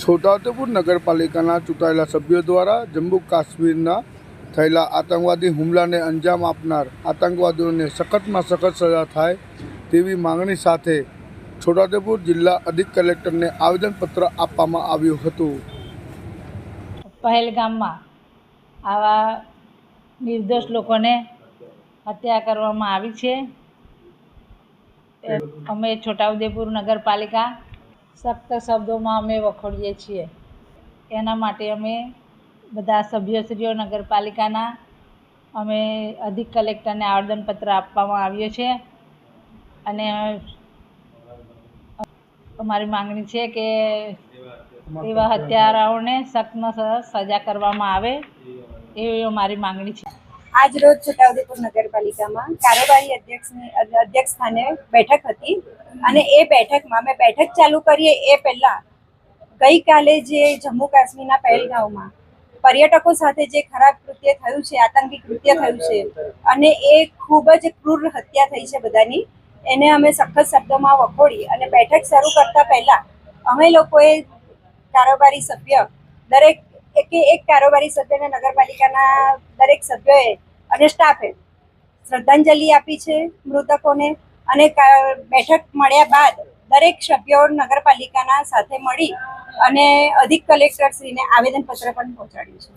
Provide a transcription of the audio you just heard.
છોટાઉદેપુર નગરપાલિકાના ચૂંટાયેલા સભ્યો દ્વારા જમ્મુ કાશ્મીરના થયેલા આતંકવાદી હુમલાને અંજામ આપનાર આતંકવાદીઓને સખતમાં સખત સજા થાય તેવી માંગણી સાથે છોટાઉદેપુર જિલ્લા અધિક કલેક્ટરને આવેદનપત્ર આપવામાં આવ્યું હતું. પહેલગામમાં આવા નિર્દોષ લોકોને હત્યા કરવામાં આવી છે. અમે છોટાઉદેપુર નગરપાલિકા સખ્ત શબ્દોમાં અમે વખોડીએ છીએ. એના માટે અમે બધા સભ્યશ્રીઓ, નગરપાલિકાના અમે અધિક કલેક્ટરને આવેદનપત્ર આપવામાં આવ્યો છે. અને અમારી માંગણી છે કે એવા હત્યારાઓને સખ્તમાં સજા કરવામાં આવે એવી અમારી માંગણી છે. આજ રોજ છોટાઉદેપુર નગરપાલિકામાં કારોબારી અધ્યક્ષની અધ્યક્ષ સ્થાને બેઠક હતી અને એ બેઠકમાં અમે બેઠક ચાલુ કરીએ એ પહેલાં ગઈકાલે જે જમ્મુ કાશ્મીરના પહેલગાંવમાં પર્યટકો સાથે જે ખરાબ કૃત્ય થયું છે, આતંકી કૃત્ય થયું છે અને એ ખૂબ જ ક્રૂર હત્યા થઈ છે બધાની, એને અમે સખત શબ્દોમાં વખોડી અને બેઠક શરૂ કરતા પહેલાં અમે લોકોએ કારોબારી સભ્ય દરેક એકે એક કારોબારી સભ્યને નગરપાલિકાના દરેક સભ્યોએ અને સ્ટાફે શ્રદ્ધાંજલિ આપી છે મૃતકોને અને બેઠક મળ્યા બાદ દરેક સભ્યો નગરપાલિકાના સાથે મળી અને અધિક કલેક્ટરશ્રીને આવેદનપત્ર પણ પહોંચાડ્યું છે.